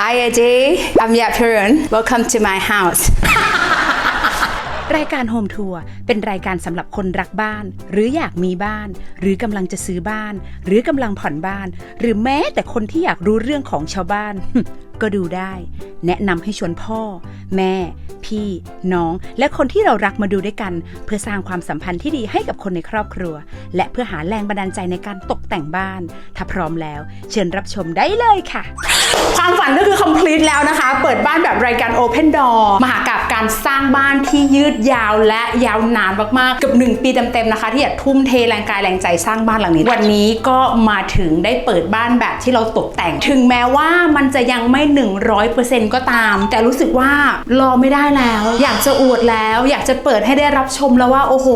Hi AJ, I'm y a p u r a n Welcome to my house. รายการโฮมทัวร์เป็นรายการสำหรับคนรักบ้าน หรืออยากมีบ้าน หรือกำลังจะซื้อบ้าน หรือกำลังผ่อนบ้าน หรือแม้แต่คนที่อยากรู้เรื่องของชาวบ้าน ก็ดูได้ แนะนำให้ชวนพ่อ แม่ พี่ น้อง และคนที่เรารักมาดูด้วยกัน เพื่อสร้างความสัมพันธ์ที่ดีให้กับคนในครอบครัว และเพื่อหาแรงบันดาลใจในการตกแต่งบ้าน ถ้าพร้อมแล้ว เชิญรับชมได้เลยค่ะความฝันก็คือ complete แล้วนะคะ เปิดบ้านแบบรายการ Open Door มหากาบการสร้างบ้านที่ยืดยาวและยาวนานมากๆเกือบหนึ่งปีเต็มๆนะคะ ที่อยากทุ่มเทแรงกายแรงใจสร้างบ้านหลังนี้ วันนี้ก็มาถึงได้เปิดบ้านแบบที่เราตกแต่ง ถึงแม้ว่ามันจะยังไม่100%ก็ตาม แต่รู้สึกว่ารอไม่ได้แล้ว อยากจะอวดแล้ว อยากจะเปิดให้ได้รับชมแล้วว่า โอ้โห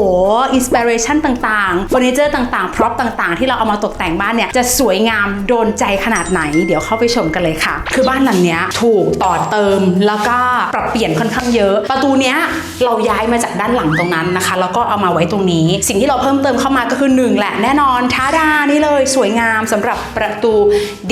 อินสปิเรชันต่างๆเฟอร์นิเจอร์ต่างๆ พร็อพต่างๆ ที่เราเอามาตกแต่งบ้านเนี่ย จะสวยงามโดนใจขนาดไหน เดี๋ยวเข้าไปชมกันเลยค่ะ คือบ้านหลังเนี้ยถูกต่อเติมแล้วก็ปรับเปลี่ยนค่อนข้างเยอะ ประตูเนี้ยเราย้ายมาจากด้านหลังตรงนั้นนะคะ แล้วก็เอามาไว้ตรงนี้ สิ่งที่เราเพิ่มเติมเข้ามาก็คือหนึ่งแหละแน่นอนท้าดานี่เลยสวยงามสำหรับประตู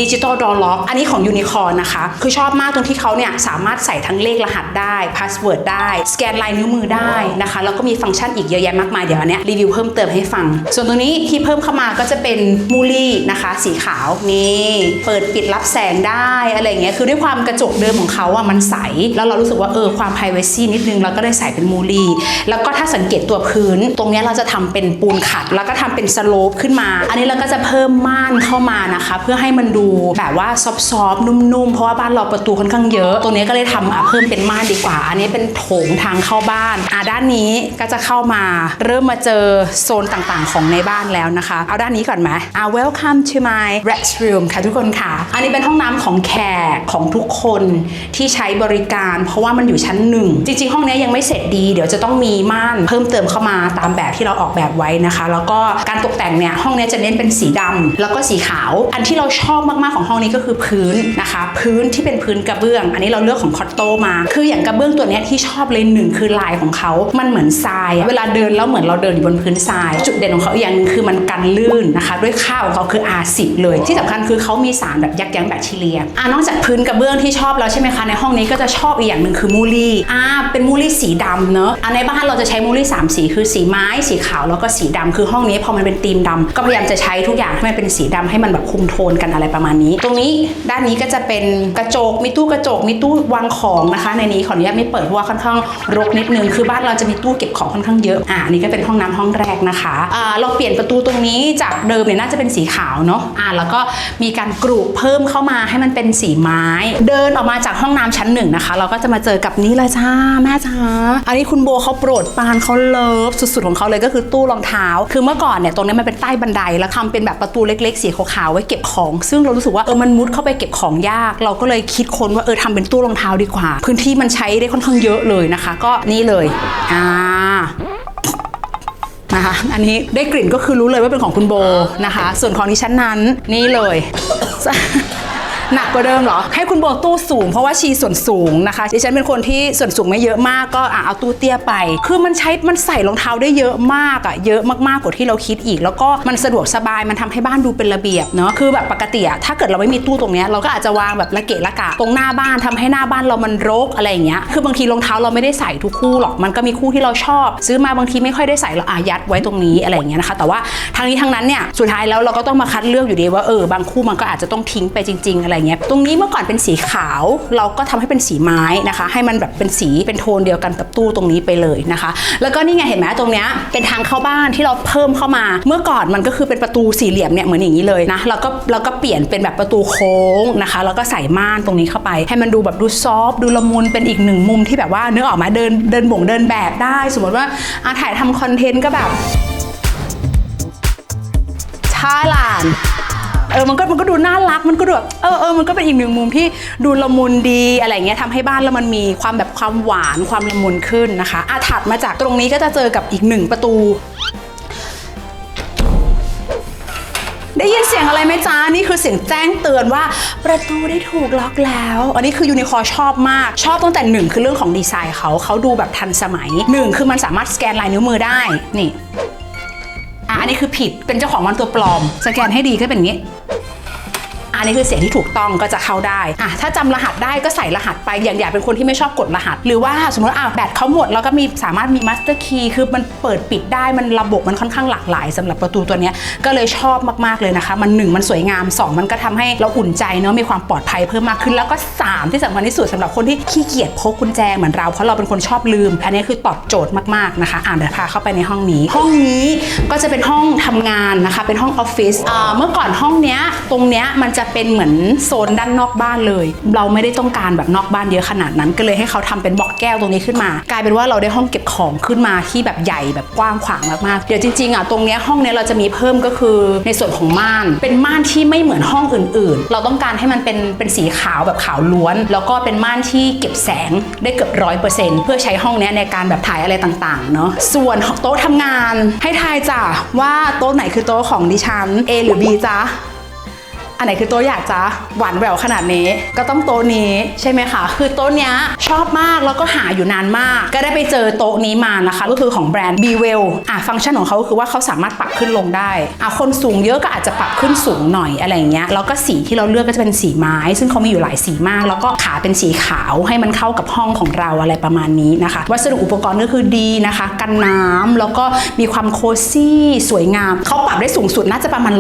ดิจิตอลดอ r ล็อกอันนี้ของยูนิคอร์นะคะคือชอบมากตรงที่เขาเนี่ยสามารถใส่ทั้งเลขรหัสได้พาสเวิร์ดได้สแกนลายนิ้วมือได้นะคะแล้วก็มีฟังก์ชันอีกเยอะแยะมากมายเดี๋ยวอันเนี้ยรีวิวเพิ่มเติมให้ฟัง ส่วนตรงนี้ที่เพิ่มเข้ามาก็จะเป็นมูลี่นะคะ สีขาวนี่เปิดปิดรับแสงได้อะไรเงี้ยคือด้วยความกระจกเดิมของเขาอะมันใส แล้วเรารู้สึกว่าเออความ p r i เวซีนิดนึงเราก็ได้ใส่เป็นมูลี่แล้วก็ถ้าสังเกตตัวพื้น ตรงเนี้ยเราจะทำเป็นปูนขัด แล้วก็ทำเป็นสโลปขึ้นมา อันนี้เราก็จะเพิ่มม่านเข้ามานะคะ เพื่อให้มันดูแบบว่าซอฟๆนุ่มๆเพราะว่าบ้านเราประตูค่อนข้างเยอะ ตรงนี้ก็เลยทำเพิ่มเป็นม่านดีกว่า อันนี้เป็นโถงทางเข้าบ้านอะด้านนี้ก็จะเข้ามา เริ่มมาเจอโซนต่างๆ ของในบ้านแล้วนะคะ เอาด้านนี้ก่อนไหมอะ welcome to my restroom ค่ะทุกคนค่ะ อันนี้เป็นห้องน้ำของแขกของทุกคนที่ใช้บริการ เพราะว่ามันอยู่ชั้นหนึ่งจริงๆ ห้องนี้ยังไม่เสร็จดี เดี๋ยวจะต้องมีม่านเพิ่มเติมเข้ามาตามแบบที่เราออกแบบไว้นะคะ แล้วก็การตกแต่งเนี่ยห้องนี้จะเน้นเป็นสีดำแล้วก็สีขาว อันที่เราชอบมากๆของห้องนี้ก็คือพื้นนะคะ พื้นที่เป็นพื้นกระเบื้อง อันนี้เราเลือกของคอตโตมา คืออย่างกระเบื้องตัวนี้ที่ชอบเลยหนึ่งคือลายของเขา มันเหมือนทราย เวลาเดินแล้วเหมือนเราเดินอยู่บนพื้นทราย จุดเด่นของเขาอีกอย่างหนึงคือมันกันลื่นนะคะ ด้วยข้าวของเขาคือ R10 เลย ที่สำคัญคือเขามีสารแบบยักยั้งแบคทีเรียอ่านอกจากพื้นกระเบื้องที่ชอบแล้วใช่ไหมคะ ในห้องนี้ก็จะชอบอีกอย่างหนึ่งคือมูลี่อ่าเป็นมูลี่สีดำเนอะอ่าในบ้านเราจะใช้มูลี่สามสีคือสีไม้สีขาวแล้วก็สีดำคือห้องนี้พอมันเป็นธีมดำก็พยายามจะใช้ทุกอย่างให้มันเป็นสีดำให้มันแบบคุมโทนกันอะไรประมาณนี้ ตรงนี้ด้านนี้ก็จะเป็นกระจกมีตู้กระจกมีตู้วางของนะคะ ในนี้ขออนุญาตไม่เปิดเพราะว่าค่อนข้างรกนิดนึงคือบ้านเราจะมีตู้เก็บของค่อนข้างเยอะอ่านี่ก็เป็นห้องน้ำห้องแรกนะคะอ่าเราเปลี่ยนประตูตรงนี้จากเดิมเนี่ยน่าจะเป็นสีขาวเนาะอ่าแล้วก็มีการกรูปเพิ่มเข้ามาให้มันเป็นสีไม้ เดินออกมาจากห้องน้ำชั้นหนึ่งนะคะ เราก็จะมาเจอกับนี้เลยจ้าแม่จ้าอันนี้คุณโบเขาโปรดปานเขาเลิฟสุดๆของเขาเลยก็คือตู้รองเท้า คือเมื่อก่อนเนี่ยตรงนี้มันเป็นใต้บันไดแล้วทำเป็นแบบประตูเล็กๆสีขาวๆไว้เก็บของ ซึ่งเรารู้สึกว่าเออมันมุดเข้าไปเก็บของยากเราก็เลยคิดค้นว่าเออทำเป็นตู้รองเท้าดีกว่า พื้นที่มันใช้ได้ค่อนข้างเยอะเลยนะคะ ก็นี่เลยอ่านะคะอันนี้ได้กลิ่นก็คือรู้เลยว่าเป็นของคุณโบนะคะ ส่วนของดิฉันนั้นนี่เลย หนักกว่าเดิมเหรอ ให้คุณโบตู้สูงเพราะว่าชีส่วนสูงนะคะดิฉันเป็นคนที่ส่วนสูงไม่เยอะมากก็อะเอาตู้เตี้ยไป คือมันใช้มันใส่รองเท้าได้เยอะมากอะเยอะมากๆกว่าที่เราคิดอีก แล้วก็มันสะดวกสบายมันทำให้บ้านดูเป็นระเบียบเนาะคือแบบปกติอะถ้าเกิดเราไม่มีตู้ตรงเนี้ยเราก็อาจจะวางแบบละเกะละกะตรงหน้าบ้านทำให้หน้าบ้านเรามันรกอะไรอย่างเงี้ยคือบางทีรองเท้าเราไม่ได้ใส่ทุกคู่หรอกมันก็มีคู่ที่เราชอบ ซื้อมาบางทีไม่ค่อยได้ใส่เราอายัดไว้ตรงนี้อะไรอย่างเงี้ยนะคะ แต่ว่าทางนี้ทางนั้นเนี่ยสุดท้ายแล้วเราก็ต้องมาคัดเลือกอยู่ดีว่าเออบางคู่มันก็อาจจะต้องทิ้งไปจริง ๆอะไรเงี้ย ตรงนี้เมื่อก่อนเป็นสีขาว เราก็ทำให้เป็นสีไม้นะคะ ให้มันแบบเป็นสีเป็นโทนเดียวกันกับตู้ตรงนี้ไปเลยนะคะ แล้วก็นี่ไงเห็นไหมตรงเนี้ยเป็นทางเข้าบ้านที่เราเพิ่มเข้ามา เมื่อก่อนมันก็คือเป็นประตูสี่เหลี่ยมเนี่ยเหมือนอย่างนี้เลยนะเราก็เราก็เปลี่ยนเป็นแบบประตูโค้งนะคะ แล้วก็ใส่ม่านตรงนี้เข้าไป ให้มันดูแบบดูซอฟดูละมุนเป็นอีกหนึ่งมุมที่แบบว่าเนื้อออกมาเดินเดินบ่งเดินแบบได้ สมมติว่าอะถ่ายทำคอนเทนต์ก็แบบไทยแลนด์ เออมันก็มันก็ดูน่ารักมันก็ดูแบบเออเออมันก็เป็นอีกหนึ่งมุมที่ดูละมุนดีอะไรเงี้ยทำให้บ้านแล้วมันมีความแบบความหวานความละมุนขึ้นนะคะอาถัดมาจากตรงนี้ก็จะเจอกับอีกหนึ่งประตู ได้ยินเสียงอะไรไหมจ๊ะนี่คือเสียงแจ้งเตือนว่าประตูได้ถูกล็อกแล้ว อันนี้คือยูนิคอร์ชอบมาก ชอบตั้งแต่หนึ่งคือเรื่องของดีไซน์เขาเขาดูแบบทันสมัยหนึ่งคือมันสามารถสแกนลายนิ้วมือได้นี่อะอันนี้คือผิดเป็นเจ้าของมันตัวปลอม สแกนให้ดีก็เป็นอย่างนี้ อันนี้คือเสียงที่ถูกต้องก็จะเข้าได้อะถ้าจำรหัสได้ก็ใส่รหัสไปอย่างอย่าเป็นคนที่ไม่ชอบกดรหัส หรือว่าสมมติว่าอะแบตเขาหมดแล้วก็มีสามารถมีมาสเตอร์คีย์คือมันเปิดปิดได้มันระบบมันค่อนข้างหลากหลายสำหรับประตูตัวนี้ก็เลยชอบมากๆเลยนะคะ มันหนึ่งมันสวยงามสองมันก็ทำให้เราอุ่นใจเนาะมีความปลอดภัยเพิ่มมากขึ้น แล้วก็สามที่สำคัญที่สุดสำหรับคนที่ขี้เกียจพกกุญแจเหมือนเราเพราะเราเป็นคนชอบลืม อันนี้คือตอบโจทย์มากๆนะคะอ่านเดี๋ยวพาเข้าไปในห้องนี้ ห้องนี้ก็จะเป็นห้องทำงานนะคะ เป็นห้องออฟฟิศเมื่อก่อนห้องเนี้ยตรงเนี้ยมันจะเป็นเหมือนโซนด้านนอกบ้านเลย เราไม่ได้ต้องการแบบนอกบ้านเยอะขนาดนั้น ก็เลยให้เขาทำเป็นบล็อกแก้วตรงนี้ขึ้นมา กลายเป็นว่าเราได้ห้องเก็บของขึ้นมาที่แบบใหญ่แบบกว้างขวางมากๆเดี๋ยวจริงๆอะตรงนี้ห้องนี้เราจะมีเพิ่มก็คือในส่วนของม่าน เป็นม่านที่ไม่เหมือนห้องอื่น ๆ เราต้องการให้มันเป็นเป็นสีขาวแบบขาวล้วน แล้วก็เป็นม่านที่เก็บแสงได้เกือบร้อยเปอร์เซ็นต์เพื่อใช้ห้องนี้ในการแบบถ่ายอะไรต่างๆเนาะส่วนโต๊ะทำงานให้ทายจ้ะว่าโต๊ะไหนคือโต๊ะของดิฉัน A หรือ B จ๊ะ อันไหนคือโต๊ะอยากจะหวานแหววขนาดนี้ ก็ต้องโต๊ะนี้ใช่ไหมคะ คือโต๊ะเนี้ยชอบมากแล้วก็หาอยู่นานมาก ก็ได้ไปเจอโต๊ะนี้มานะคะ ก็คือของแบรนด์ b w e l l อะฟังก์ชันของเขาคือว่าเขาสามารถปรับขึ้นลงได้อะคนสูงเยอะก็อาจจะปรับขึ้นสูงหน่อยอะไรอย่างเงี้ยแล้วก็สีที่เราเลือกก็จะเป็นสีไม้ ซึ่งเขามีอยู่หลายสีมาก แล้วก็ขาเป็นสีขาวให้มันเข้ากับห้องของเราอะไรประมาณนี้นะคะ วัสดุอุปกรณ์ก็คือดีนะคะ กันน้ำแล้วก็มีความโคซี่สวยงามเขาปรับได้สูงสุดน่าจะประมาณ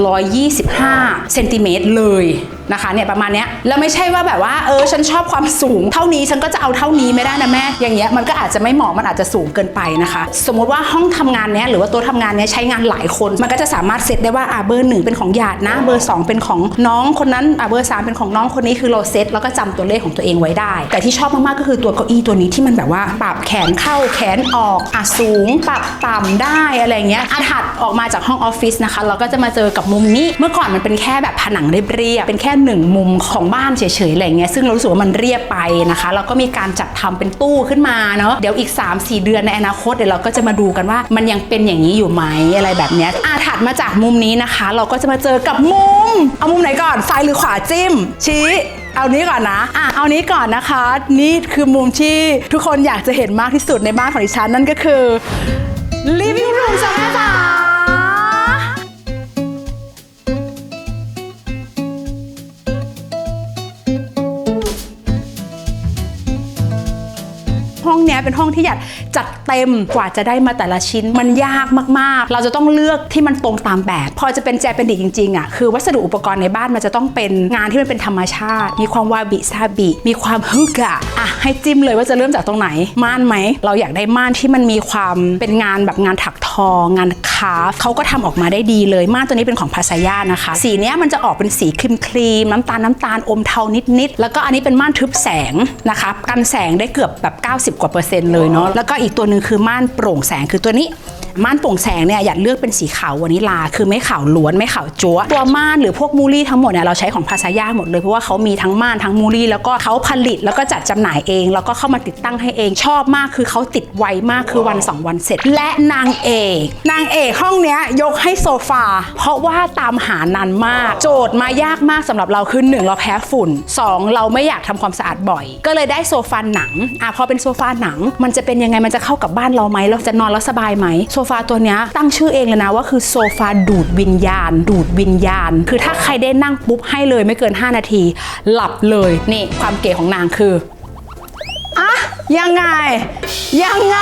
125เซนติเมตรเลย นะคะเนี่ยประมาณเนี้ยแล้วไม่ใช่ว่าแบบว่าเออฉันชอบความสูง เท่านี้ฉันก็จะเอาเท่านี้ไม่ได้นะแม่อย่างเงี้ยมันก็อาจจะไม่เหมาะมันอาจจะสูงเกินไปนะคะ สมมติว่าห้องทำงานเนี้ยหรือว่าโต๊ะทำงานเนี้ยใช้งานหลายคน มันก็จะสามารถเซตได้ว่าอ่าเบอร์หนึ่งเป็นของหยาดนะ เบอร์สองเป็นของน้องคนนั้นอ่าเบอร์สามเป็นของน้องคนนี้คือเราเซตแล้วก็จำตัวเลขของตัวเองไว้ได้ แต่ที่ชอบมากๆก็คือตัวเก้าอี้ตัวนี้ที่มันแบบว่าปรับแขนเข้าแขนออกอะสูงปรับต่ำได้อะไรเงี้ยอาถัดออกมาจากห้องออฟฟิศนะคะ เราก็จะมาเจอกับมุมนี้ เมื่อก่อนมันเป็นแค่แบบผนังเรียบๆเป็นแค่หนึ่งมุมของบ้านเฉยๆอะไรเงี้ยซึ่งเรารู้สึกว่ามันเรียบไปนะคะแล้วก็มีการจัดทำเป็นตู้ขึ้นมาเนาะเดี๋ยวอีก 3-4 เดือนในอนาคตเดี๋ยวเราก็จะมาดูกันว่ามันยังเป็นอย่างนี้อยู่ไหมอะไรแบบเนี้ยอาถัดมาจากมุมนี้นะคะ เราก็จะมาเจอกับมุม เอามุมไหนก่อนซ้ายหรือขวาจิ้ม ชี้เอานี้ก่อนนะ อะ เอานี้ก่อนนะคะ นี่คือมุมที่ทุกคนอยากจะเห็นมากที่สุดในบ้านของดิฉัน นั่นก็คือ living room จ้า เป็นห้องที่อยากจัดเต็มกว่าจะได้มาแต่ละชิ้นมันยากมากๆ เราจะต้องเลือกที่มันตรงตามแบบ พอจะเป็นแจเป็นดิจริงๆอะคือวัสดุอุปกรณ์ในบ้านมันจะต้องเป็นงานที่มันเป็นธรรมชาติ มีความวาบิซาบิ มีความฮึกอะอะให้จิ้มเลยว่าจะเริ่มจากตรงไหน ม่านไหม เราอยากได้ม่านที่มันมีความเป็นงานแบบงานถักทองานคราฟเขาก็ทำออกมาได้ดีเลย ม่านตัวนี้เป็นของพาซายานะคะ สีเนี้ยมันจะออกเป็นสีครีมครีมๆน้ำตาลน้ำตาลอมเทานิดๆแล้วก็อันนี้เป็นม่านทึบแสงนะคะกันแสงได้เกือบแบบ 90 กว่าเปอร์เซ็นต์เลยเนาะแล้วก็อีกตัวหนึ่งคือม่านโปร่งแสงคือตัวนี้ ม่านโปร่งแสงเนี่ยอยากเลือกเป็นสีขาววานิลา คือไม่ขาวล้วนไม่ขาวจั๊วตัวม่านหรือพวกมูลี่ทั้งหมดเนี่ยเราใช้ของพาซายาหมดเลยเพราะว่าเขามีทั้งม่านทั้งมูลี่แล้วก็เขาผลิตแล้วก็จัดจำหน่ายเอง แล้วก็เข้ามาติดตั้งให้เองชอบมากคือเขาติดไวมากคือวัน 2 วันเสร็จ และนางเอก นางเอกห้องเนี้ยยกให้โซฟา เพราะว่าตามหานานมาก โจทย์มายากมากสำหรับเราคือหนึ่งเราแพ้ฝุ่นสองเราไม่อยากทำความสะอาดบ่อย ก็เลยได้โซฟาหนังอะพอเป็นโซฟาหนัง มันจะเป็นยังไงมันจะเข้ากับบ้านเราไหมเราจะนอนแล้วสบายไหมโซฟาตัวนี้ตั้งชื่อเองเลยนะว่าคือโซฟาดูดวิญญาณ ดูดวิญญาณ คือถ้าใครได้นั่งปุ๊บให้เลยไม่เกิน 5 นาที หลับเลยนี่ความเก๋ของนางคืออะยังไง ยังไง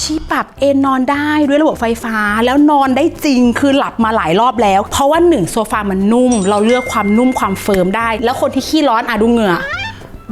ชีปรับเอนนอนได้ด้วยระบบไฟฟ้าแล้วนอนได้จริงคือหลับมาหลายรอบแล้ว เพราะว่าหนึ่งโซฟามันนุ่ม เราเลือกความนุ่มความเฟิร์มได้ แล้วคนที่ขี้ร้อนอะดูเหงื่อ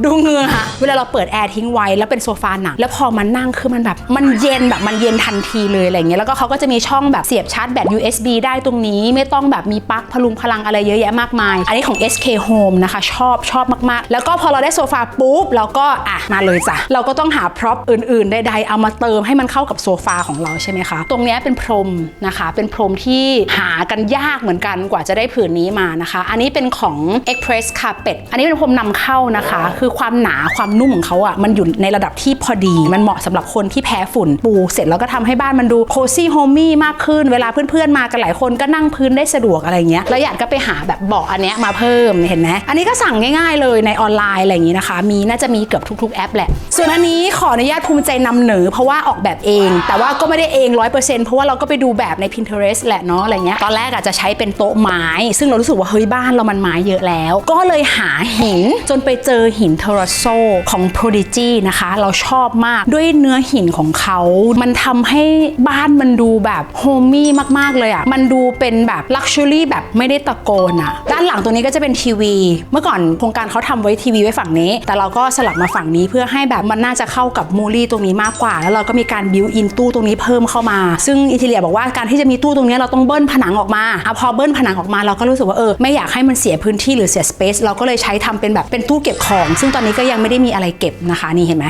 ดูเหงื่อเวลาเราเปิดแอร์ทิ้งไว้แล้วเป็นโซฟาหนังแล้วพอมันนั่งคือมันแบบ มันเย็นแบบมันเย็นทันทีเลยอะไรเงี้ยแล้วก็เขาก็จะมีช่องแบบเสียบชาร์จแบต USB ได้ตรงนี้ไม่ต้องแบบมีปลั๊กพลุงพลังอะไรเยอะแยะมากมาย อันนี้ของ SK Home นะคะ ชอบชอบมากๆ แล้วก็พอเราได้โซฟาปุ๊บเราก็อะมาเลยจ้ะเราก็ต้องหาพร็อพอื่นๆใดๆเอามาเติมให้มันเข้ากับโซฟาของเราใช่ไหมคะ ตรงนี้เป็นพรมนะคะ เป็นพรมที่หากันยากเหมือนกันกว่าจะได้ผืนนี้มานะคะ อันนี้เป็นของ Express Carpet อันนี้เป็นพรมนำเข้านะคะ คือคือความหนาความนุ่มของเขาอะมันอยู่ในระดับที่พอดี มันเหมาะสำหรับคนที่แพ้ฝุ่นปูเสร็จแล้วก็ทำให้บ้านมันดูโคซี่โฮมี่มากขึ้น เวลาเพื่อนๆมากันหลายคนก็นั่งพื้นได้สะดวกอะไรเงี้ยแล้วอยากก็ไปหาแบบเบาะอันเนี้ยมาเพิ่มเห็นไหมอันนี้ก็สั่งง่ายๆเลยในออนไลน์อะไรอย่างงี้นะคะ มีน่าจะมีเกือบทุกๆแอปแหละ ส่วนอันนี้ขออนุญาตภูมิใจนำเหนอเพราะว่าออกแบบเอง แต่ว่าก็ไม่ได้เองร้อยเปอร์เซ็นต์เพราะว่าเราก็ไปดูแบบใน Pinterest แหละเนาะอะไรเงี้ยตอนแรกอาจจะใช้เป็นโต๊ะไม้ ซึ่งเรารู้สึกว่าเฮ้ยบ้านเรามันไม้เยอะแล้ว ก็เลยหาหินจนไปเจอหินเทอร์โซของ Prodigy นะคะ เราชอบมากด้วยเนื้อหินของเขา มันทำให้บ้านมันดูแบบโฮมี่มาก ๆ เลยอะ่ะ มันดูเป็นแบบลักชัวรี่แบบไม่ได้ตะโกนอะ่ะ ด้านหลังตัวนี้ก็จะเป็นทีวี เมื่อก่อนโครงการเขาทำไว้ทีวีไว้ฝั่งนี้ แต่เราก็สลับมาฝั่งนี้เพื่อให้แบบมันน่าจะเข้ากับมูลี่ตรงนี้มากกว่า แล้วเราก็มีการบิวอินตู้ตรงนี้เพิ่มเข้ามา ซึ่งอินเทเลียบอกว่าการที่จะมีตู้ตรงนี้เราต้องเบิ้ลผนังออกมาอพอเบิ้ลผนังออกมาเราก็รู้สึกว่าเออไม่อยากให้มันเสียพื้นที่หรือเสียสเปซเราก็เลยใช้ทำเป็นแบบเป็นตู้เก็บของซึ่งตอนนี้ก็ยังไม่ได้มีอะไรเก็บนะคะนี่เห็นไหม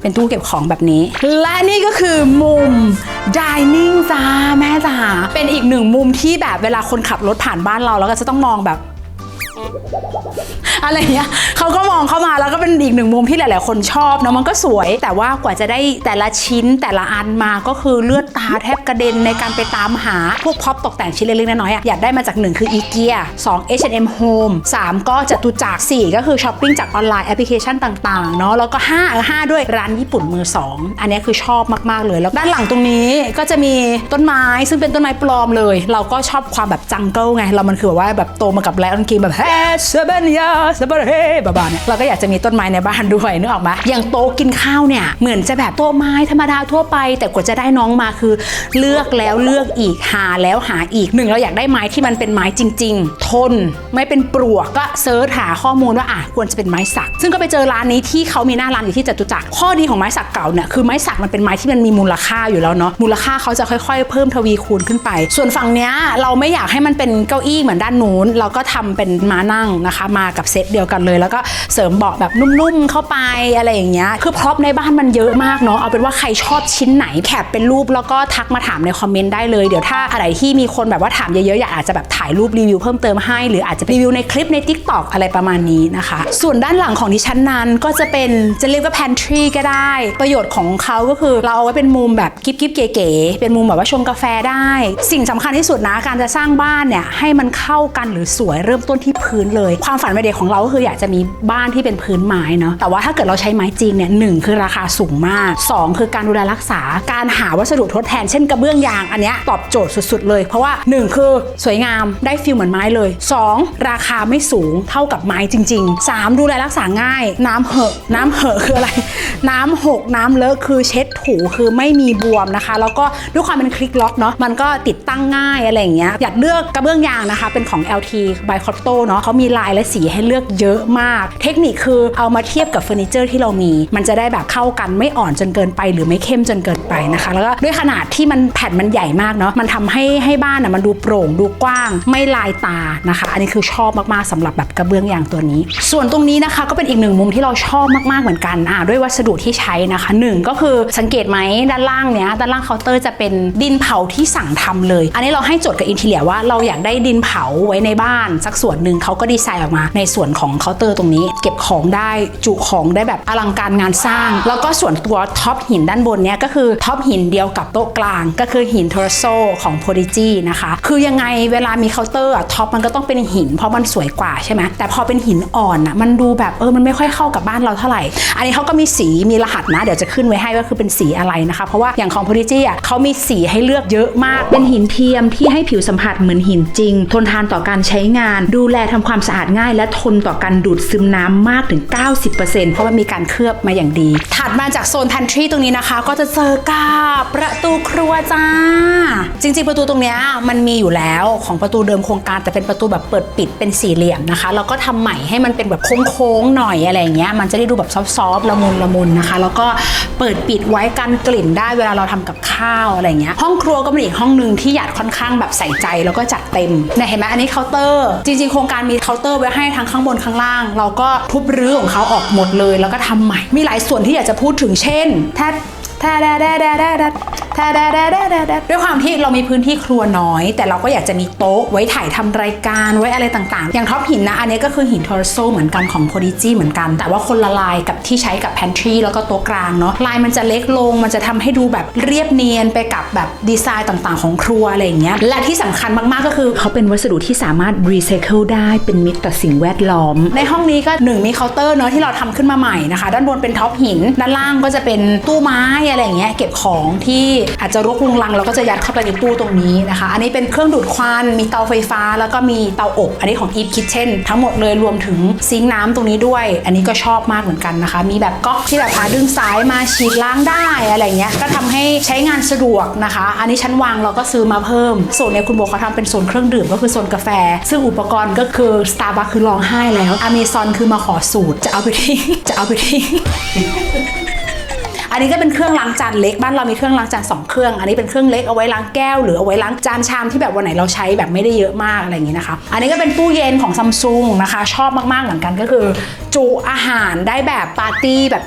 เป็นตู้เก็บของแบบนี้ และนี่ก็คือมุมดินนิ่งจ้าแม่จ๋าเป็นอีกหนึ่งมุมที่แบบเวลาคนขับรถผ่านบ้านเราแล้วก็จะต้องมองแบบ อะไรเงี้ยเขาก็มองเข้ามาแล้วก็เป็นอีกหนึ่งมุมที่หลาย ๆ คนชอบเนาะมันก็สวย แต่ว่ากว่าจะได้แต่ละชิ้นแต่ละอันมาก็คือเลือดตาแทบกระเด็นในการไปตามหาพวกพ็อปตกแต่งชิ้นเล็ก ๆ น้อย ๆ อยากได้มาจาก1คือ IKEA 2 H&M Home 3 ก็จตุจักร4ก็คือช้อปปิ้งจากออนไลน์แอปพลิเคชันต่าง ๆ เนาะแล้วก็5เออ5ด้วยร้านญี่ปุ่นมือ 2 อันนี้คือชอบมาก ๆ เลย แล้วด้านหลังตรงนี้ก็จะมีต้นไม้ซึ่งเป็นต้นไม้ปลอมเลย เราก็ชอบความแบบจังเกิลไงเรามันคือแบบว่าแบบโตมากับไลออนกินแบบเฮ้เซเบนยเซเบนเฮบาบาเนี่ยเราก็อยากจะมีต้นไม้ในบ้านด้วยนึกออกไหมอย่างโต๊ะกินข้าวเนี่ยเหมือนจะแบบโต๊ะไม้ธรรมดาทั่วไป แต่กว่าจะได้น้องมาคือ เลือกแล้วเลือกอีกหาแล้วหาอีกหนึ่งเราอยากได้ไม้ที่มันเป็นไม้จริง ๆ ทนไม่เป็นปลวกก็เซิร์ชหาข้อมูลว่าอะควรจะเป็นไม้สัก ซึ่งก็ไปเจอร้านนี้ที่เขามีหน้าร้านอยู่ที่จตุจักรข้อดีของไม้สักเก่าเนี่ยคือไม้สักมันเป็นไม้ที่มันมีมูลค่าอยู่แล้วเนาะมูลค่าเขาจะค่อยๆ เพิ่มทวีคูณขึ้นไป ส่วนฝั่งเนี้ยเราไม่อยากให้มันเป็นเก้าอี้เหมือนด้านนู้นเราก็ทำเป็นม้านั่งนะคะ มากับเซตเดียวกันเลย แล้วก็เสริมเบาะแบบนุ่มๆเข้าไปอะไรอย่างเงี้ยคือพร็อพในบ้านมันเยอะมากเนาะเอาเป็นว่าใครชอบชิ้นไหนแคปเป็นรูปแล้วก็ทักมาถามในคอมเมนต์ได้เลยเดี๋ยวถ้าอะไรที่มีคนแบบว่าถามเยอะๆอยากอาจจะแบบถ่ายรูปรีวิวเพิ่มเติมให้ หรืออาจจะรีวิวในคลิปใน Tik t o อกอะไรประมาณนี้นะคะ ส่วนด้านหลังของดิฉันนั้นก็จะเป็นจะเรียกว่า pantry ก็ได้ ประโยชน์ของเขาก็คือเราเอาไว้เป็นมุมแบบกิ๊บกิ๊บเก๋ๆเป็นมุมแบบว่าชงกาแฟได้ สิ่งสำคัญที่สุดนะการจะสร้างบ้านเนี่ยให้มันเข้ากันหรือสวยเริ่มต้นที่พื้นเลย ความฝันวัยเด็กของเราก็คืออยากจะมีบ้านที่เป็นพื้นไม้เนาะแต่ว่าถ้าเกิดเราใช้ไม้จริงเนี่ยหนึ่งคือราคาสูงมากสองคือการดูแลรักษาการหาวัสดุทดแทนเช่นกระเบื้องยางอันนี้ตอบโจทย์สุดๆเลย เพราะว่าหนึ่งคือสวยงามได้ฟิลเหมือนไม้เลยสองราคาไม่สูงเท่ากับไม้จริงๆสามดูแลรักษาง่าย น้ำเหอะ น้ำเหอะคืออะไร น้ำหกน้ำเลอะคือเช็ดถูคือไม่มีบวมนะคะ แล้วก็ด้วยความเป็นคลิกล็อกเนาะมันก็ติดตั้งง่ายอะไรอย่างเงี้ยอยากเลือกกระเบื้องยางนะคะ เป็นของ LT by c o t t o เนาะเขามีลายและสีให้เลือกเยอะมาก เทคนิคคือเอามาเทียบกับเฟอร์นิเจอร์ที่เรามี มันจะได้แบบเข้ากันไม่อ่อนจนเกินไป หรือไม่เข้มจนเกินไปนะคะ แล้วก็ด้วยขนาดที่มันแผ่นมันใหญ่มากเนาะมันทำให้ให้บ้านอะมันดูโปร่งดูกว้าง ไม่ลายตานะคะ อันนี้คือชอบมากๆสำหรับแบบกระเบื้องยางตัวนี้ ส่วนตรงนี้นะคะก็เป็นอีกหนึ่งมุมที่เราชอบมากๆเหมือนกันอ่าด้วยวัสดุที่ใช้นะคะหนึ่งก็คือสังเกตไหมด้านล่างเนี้ยด้านล่างเคาน์เตอร์จะเป็นดินเผาที่สั่งทำเลย อันนี้เราให้โจทย์กับอินทีเลียว่าเราอยากได้ดินเผาไว้ในบ้านสักส่วนหนึ่งเขาก็ดีไซน์ออกมาในส่วนของเคาน์เตอร์ตรงนี้ เก็บของได้จุของได้แบบอลังการงานสร้าง แล้วก็ส่วนตัวท็อปหินด้านบนเนี้ยก็คือท็อปหินเดียวกับโต๊ะกลาง ก็คือหินโทรโซของ p o d i g y นะคะคือยังไงเวลามีเคาน์เตอร์ท็อปมันก็ต้องเป็นหิน เพราะมันสวยกว่าใช่ไหมแต่พอเป็นหินอ่อนอะมันดูแบบเออมันไม่ค่อยเข้ากับบ้านเราเท่าไหร่ อันนี้เขาก็มีสีมีรหัสนะ เดี๋ยวจะขึ้นไว้ให้ว่าคือเป็นสีอะไรนะคะ เพราะว่าอย่างของ p o d i g y อะเขามีสีให้เลือกเยอะมาก เป็นหินเทียมที่ให้ผิวสัมผัสเหมือนหินจริง ทนทานต่อการใช้งาน ดูแลทำความสะอาดง่าย และทนต่อการดูดซึมน้ำมากถึง 90%เพราะมันมีการเคลือบมาอย่างดี ถัดมาจากโซน pantry ตรงนี้นะคะ ก็จะเจอกับประตูครัวจ้า จริงๆประตูตรงเนี้ยมันมีอยู่แล้วของประตูเดิมโครงการแต่เป็นประตูแบบเปิดปิดเป็นสี่เหลี่ยมนะคะแล้วก็ทำใหม่ให้มันเป็นแบบโค้งๆหน่อยอะไรอย่างเงี้ยมันจะได้ดูแบบซอฟๆละมุนละมุนนะคะ แล้วก็เปิดปิดไว้กันกลิ่นได้เวลาเราทำกับข้าวอะไรเงี้ยห้องครัวก็เป็นอีกห้องหนึ่งที่หยาดค่อนข้างแบบใส่ใจแล้วก็จัดเต็มเนี่ยเห็นไหมอันนี้เคาน์เตอร์ จริงๆโครงการมีเคาน์เตอร์ไว้ให้ทั้งข้างบนข้างล่าง เราก็ทุบรื้อของเขาออกหมดเลย แล้วก็ทำใหม่ มีหลายส่วนที่อยากจะพูดถึงเช่นแทดแทดแดดแดดแดด แดดแทะแดะแดะแดะแดะแดะด้วยความที่เรามีพื้นที่ครัวน้อย แต่เราก็อยากจะมีโต๊ะไว้ถ่ายทำรายการไว้อะไรต่างๆ อย่างท็อปหินนะ อันนี้ก็คือหินทอร์โซเหมือนกันของโพดิจีเหมือนกัน แต่ว่าคนละลายกับที่ใช้กับแพนทรีแล้วก็โต๊ะกลางเนาะลายมันจะเล็กลง มันจะทำให้ดูแบบเรียบเนียนไปกับแบบดีไซน์ต่างๆ ของครัวอะไรอย่างเงี้ยและที่สำคัญมากๆก็คือเขาเป็นวัสดุที่สามารถรีไซเคิลได้เป็นมิตรต่อสิ่งแวดล้อม ในห้องนี้ก็หนึ่งมีเคาน์เตอร์เนาะที่เราทำขึ้นมาใหม่นะคะ ด้านบนเป็นท็อปหิน ด้านล่างก็จะเป็นตู้ไม้อะไรอย่างเงี้ยเก็บของที่อาจจะรกรุงรังเราก็จะยัดเข้าไปในตู้ตรงนี้นะคะ อันนี้เป็นเครื่องดูดควัน มีเตาไฟฟ้า แล้วก็มีเตาอบ อันนี้ของ Eve Kitchen ทั้งหมดเลยรวมถึงซิงค์น้ำตรงนี้ด้วย อันนี้ก็ชอบมากเหมือนกันนะคะ มีแบบก๊อกที่แบบพาดึงสายมาฉีดล้างได้อะไรเงี้ย ก็ทำให้ใช้งานสะดวกนะคะ อันนี้ชั้นวางเราก็ซื้อมาเพิ่ม ส่วนในคุณโบเขาทำเป็นโซนเครื่องดื่มก็คือโซนกาแฟ ซึ่งอุปกรณ์ก็คือ Starbucks คือร้องไห้แล้ว Amazon คือมาขอสูตรจะเอาไปทิ้งจะเอาไปทิ้ง อันนี้ก็เป็นเครื่องล้างจานเล็กบ้านเรามีเครื่องล้างจานสองเครื่อง อันนี้เป็นเครื่องเล็กเอาไว้ล้างแก้วหรือเอาไว้ล้างจานชามที่แบบวันไหนเราใช้แบบไม่ได้เยอะมากอะไรอย่างนี้นะคะ อันนี้ก็เป็นตู้เย็นของซัมซุงนะคะ ชอบมากๆเหมือนกันก็คือ จุอาหารได้แบบปาร์ตี้แบบ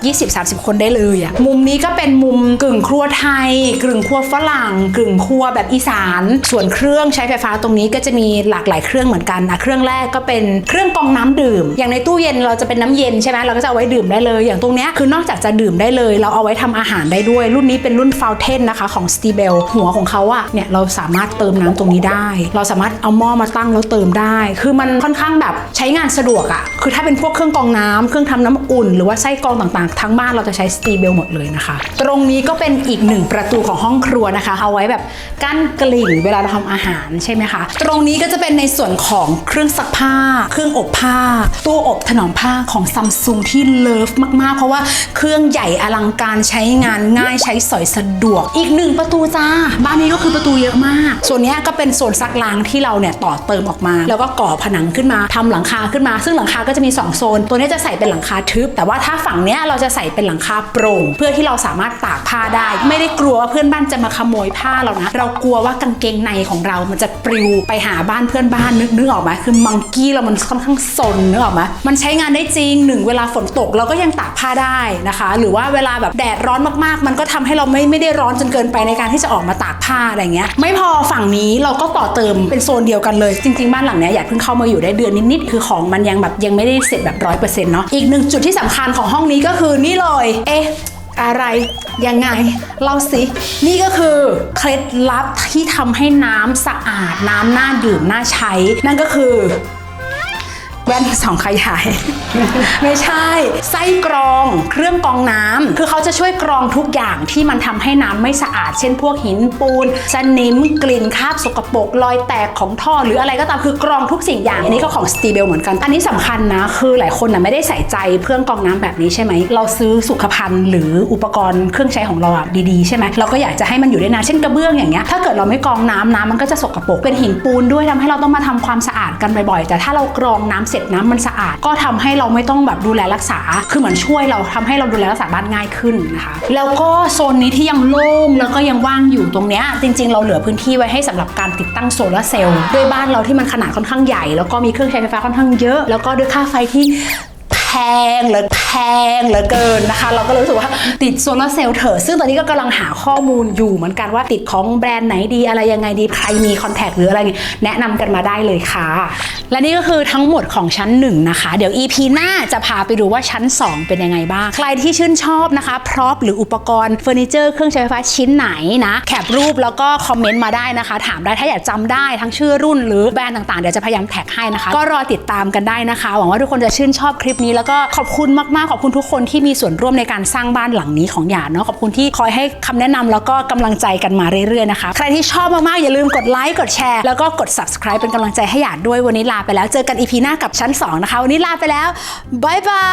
20-30 คนได้เลยอะมุมนี้ก็เป็นมุมกึ่งครัวไทย กึ่งครัวฝรั่ง กึ่งครัวแบบอีสาน ส่วนเครื่องใช้ไฟฟ้าตรงนี้ก็จะมีหลากหลายเครื่องเหมือนกันนะเครื่องแรกก็เป็นเครื่องกรองน้ำดื่ม อย่างในตู้เย็นเราจะเป็นน้ำเย็นใช่ไหมเราก็จะเอาไว้ดื่มได้เลย อย่างตรงเนี้ยคือนอกจากจะดื่มได้เลย เราเอาไว้ทำอาหารได้ด้วย รุ่นนี้เป็นรุ่นฟาวเทนนะคะของ s t e b e l หัวของเขาอะเนี่ยเราสามารถเติมน้ำตรงนี้ได้ เราสามารถเอาหม้อมาตั้งแล้วเติมได้ คือมันค่อนข้างแบบใช้งานสะดวกอะคือถ้าเป็นพวกเครื่องกรองน้ำเครื่องทำน้ำอุ่น หรือว่าไส้กรองต่างๆ ทั้งบ้านเราจะใช้ s t e b e l หมดเลยนะคะ ตรงนี้ก็เป็นอีกหนึ่งประตูของห้องครัวนะคะ เอาไว้แบบกั้นกลิ่นเวลาเราทำอาหารใช่ไหมคะ ตรงนี้ก็จะเป็นในส่วนของเครื่องซักผ้า เครื่องอบผ้า ตู้อบถนอมผ้าของซัมซุงที่เลิฟมากๆ เพราะว่าเครื่องใหญ่อลังการใช้งานง่ายใช้สอยสะดวก อีกหนึ่งประตูจ้า บ้านนี้ก็คือประตูเยอะมาก ส่วนนี้ก็เป็นโซนซักล้างที่เราเนี่ยต่อเติมออกมา แล้วก็ก่อผนังขึ้นมาทำหลังคาขึ้นมา ซึ่งหลังคาก็จะมี 2 โซน ตัวนี้จะใส่เป็นหลังคาทึบ แต่ว่าถ้าฝั่งเนี้ยเราจะใส่เป็นหลังคาโปร่ง เพื่อที่เราสามารถตากผ้าได้ ไม่ได้กลัวว่าเพื่อนบ้านจะมาขโมยผ้าเรานะ เรากลัวว่ากางเกงในของเรา มันจะปลิวไปหาบ้านเพื่อนบ้านนึกนึกออกไหมคือมังกี้เรามันค่อนข้างซนนึกออกไหมมันใช้งานได้จริงหนึ่งเวลาฝนตกเราก็ยังตากผ้าได้นะคะ หรือว่าเวลาแบบแดดร้อนมากๆ มันก็ทำให้เราไม่ไม่ได้ร้อนจนเกินไปในการที่จะออกมาตากผ้าอะไรเงี้ย ไม่พอฝั่งนี้เราก็ต่อเติมเป็นโซนเดียวกันเลยจริงๆบ้านหลังเนี้ยอยากเพิ่งเข้ามาอยู่ได้เดือนนิดๆคือของมันยังแบบยังไม่ได้เสร็จแบบร้อยเปอร์เซ็นต์เนาะอีกหนึ่งจุดที่สำคัญของห้องนี้ก็คือนี่เลยเอ๊ะอะไรยังไงเล่าสิ นี่ก็คือเคล็ดลับที่ทำให้น้ำสะอาดน้ำน่าดื่มน่าใช้ นั่นก็คือ แว่นสองขยาย ไม่ใช่ ไส้กรองเครื่องกรองน้ำคือเขาจะช่วยกรองทุกอย่างที่มันทำให้น้ำไม่สะอาด เช่นพวกหินปูนสนิมกลิ่นคราบสกปรกรอยแตกของท่อ หรืออะไรก็ตามคือกรองทุกสิ่งอย่างอันนี้ก็ของสตีเบลเหมือนกัน อันนี้สำคัญนะ คือหลายคนนะไม่ได้ใส่ใจเครื่องกรองน้ำแบบนี้ใช่ไหมเราซื้อสุขภัณฑ์หรืออุปกรณ์เครื่องใช้ของเราอะดีๆใช่ไหมเราก็อยากจะให้มันอยู่ได้นานเช่นกระเบื้องอย่างเงี้ยถ้าเกิดเราไม่กรองน้ำน้ำมันก็จะสกปรกเป็นหินปูนด้วยทำให้เราต้องมาทำความสะอาดกันบ่อยๆแต่ถ้าเรากรองน้ำเสร็จน้ำมันสะอาด ก็ทำให้เราไม่ต้องแบบดูแลรักษา คือเหมือนช่วยเราทำให้เราดูแลรักษาบ้านง่ายขึ้นนะคะ แล้วก็โซนนี้ที่ยังโล่งแล้วก็ยังว่างอยู่ตรงเนี้ยจริง ๆ เราเหลือพื้นที่ไว้ให้สำหรับการติดตั้งโซลาร์เซลล์ด้วยบ้านเราที่มันขนาดค่อนข้างใหญ่ แล้วก็มีเครื่องใช้ไฟฟ้าค่อนข้างเยอะ แล้วก็ด้วยค่าไฟที่แพงเลยแพพงเหลือเกินนะคะ เราก็รู้สึกว่าติดโซลาเซลล์เถอะ ซึ่งตอนนี้ก็กำลังหาข้อมูลอยู่เหมือนกันว่าติดของแบรนด์ไหนดีอะไรยังไงดีใครมีคอนแทคหรืออะไรเงี้ยแนะนำกันมาได้เลยค่ะ และนี่ก็คือทั้งหมดของชั้น 1 นะคะ เดี๋ยว EP หน้าจะพาไปดูว่าชั้น 2 เป็นยังไงบ้าง ใครที่ชื่นชอบนะคะ พร็อพหรืออุปกรณ์เฟอร์นิเจอร์เครื่องใช้ไฟฟ้าชิ้นไหนนะแคปรูปแล้วก็คอมเมนต์มาได้นะคะ ถามได้ถ้าอยากจำได้ทั้งชื่อรุ่นหรือแบรนด์ต่างๆเดี๋ยวจะพยายามแท็กให้นะคะ ก็รอติดตามกันได้นะคะ หวังว่าทุกคนจะชื่นชอบคลิปนี้แล้วก็ขอบคุณมากๆขอบคุณทุกคนที่มีส่วนร่วมในการสร้างบ้านหลังนี้ของหยาดเนาะขอบคุณที่คอยให้คำแนะนำแล้วก็กำลังใจกันมาเรื่อยๆนะคะใครที่ชอบมากๆอย่าลืมกดไลค์กดแชร์แล้วก็กด subscribe เป็นกำลังใจให้หยาดด้วยวันนี้ลาไปแล้วเจอกันอีพีหน้ากับชั้น2นะคะวันนี้ลาไปแล้วบายบา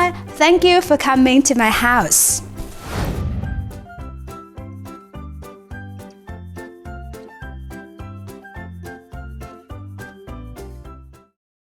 ย thank you for coming to my house